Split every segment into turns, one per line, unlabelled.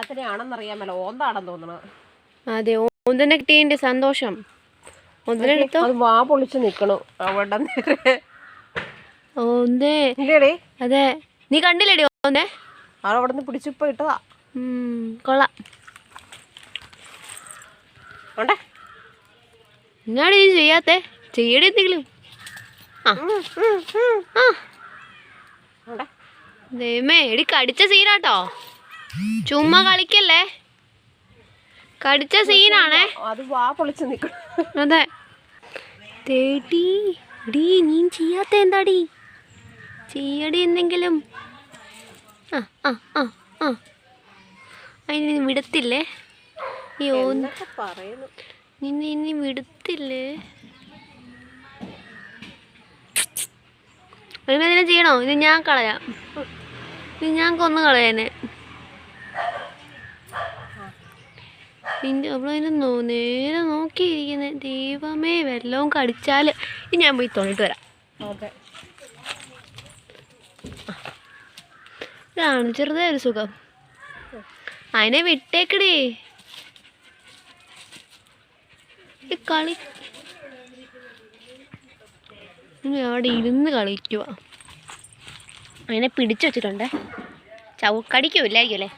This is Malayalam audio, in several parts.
എന്നത്തിനെ ആണെന്നറിയാമല്ലോ ഓന്താണെന്ന് തോന്നണ.
അതെ ഓന്തനെ കിട്ടിയതിന്റെ സന്തോഷം. ഓന്തനെടുത്തോ
അത് വാ പൊളിച്ച് നിക്കണു. അവിടെ നേരെ.
ഓന്തേ.
ഇല്ലേടേ.
അതെ. നീ കണ്ടില്ലേടി ഓന്തേ?
അവിടെ നിന്ന് പിടിച്ചിപ്പോ ഇട്ടതാ.
കൊള്ളാം.
ഉണ്ടേ
എന്നാണ് നീ ചെയ്യാത്തേ? ചെയ്യടി എന്തെങ്കിലും. ദൈവമേ എടി കടിച്ച സീനാട്ടോ. ചുമ്മാ കളിക്കല്ലേ? കടിച്ച സീനാണേ.
അത് വാ പൊളിച്ച് നിക്കണം
അതെ. തേടി ഡീ നീ ചെയ്യാത്ത എന്താടി? ചെയ്യടി എന്തെങ്കിലും. ആ ആ ആ ആ. അതിന് വിടത്തില്ലേ? ഓ നിന്നെ ഇനി വിടത്തില്ലേ? അതിനെ ചെയ്യണോ? ഇത് ഞാൻ കളയാം. ഇത് ഞാൻ കൊന്നു കളയാനെ. നിന്റെ അവളതിനെ നേരെ നോക്കിയിരിക്കുന്നത് ദൈവമേ വെള്ളവും കടിച്ചാൽ ഇനി ഞാൻ പോയി തോന്നിട്ട് വരാം.
ഓക്കെ.
ഇതാണ് ചെറുതേ ഒരു സുഖം. അതിനെ വിട്ടേക്കടി. കളി. ഇനി അവിടെ ഇരുന്ന് കളിക്കുക അതിനെ പിടിച്ചു വെച്ചിട്ടുണ്ടേ. ചവ കടിക്കൂല്ലായിരിക്കും അല്ലേ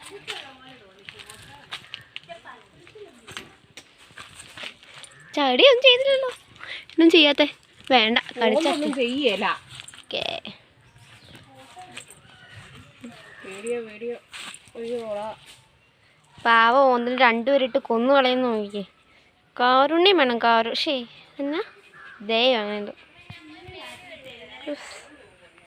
ചടിയൊന്നും ചെയ്തില്ലല്ലോ. ഒന്നും ചെയ്യാത്തെ. വേണ്ട കടിച്ച
ഒന്നും ചെയ്യല.
ഓക്കേ. പാവം ഒന്നിന് രണ്ടുപേരിട്ട് കൊന്നു കളയുന്ന നോക്കിയേ കാരുണ്യം വേണം കാരു ഷേ എന്നാ? ദയോ അങ്ങനെ.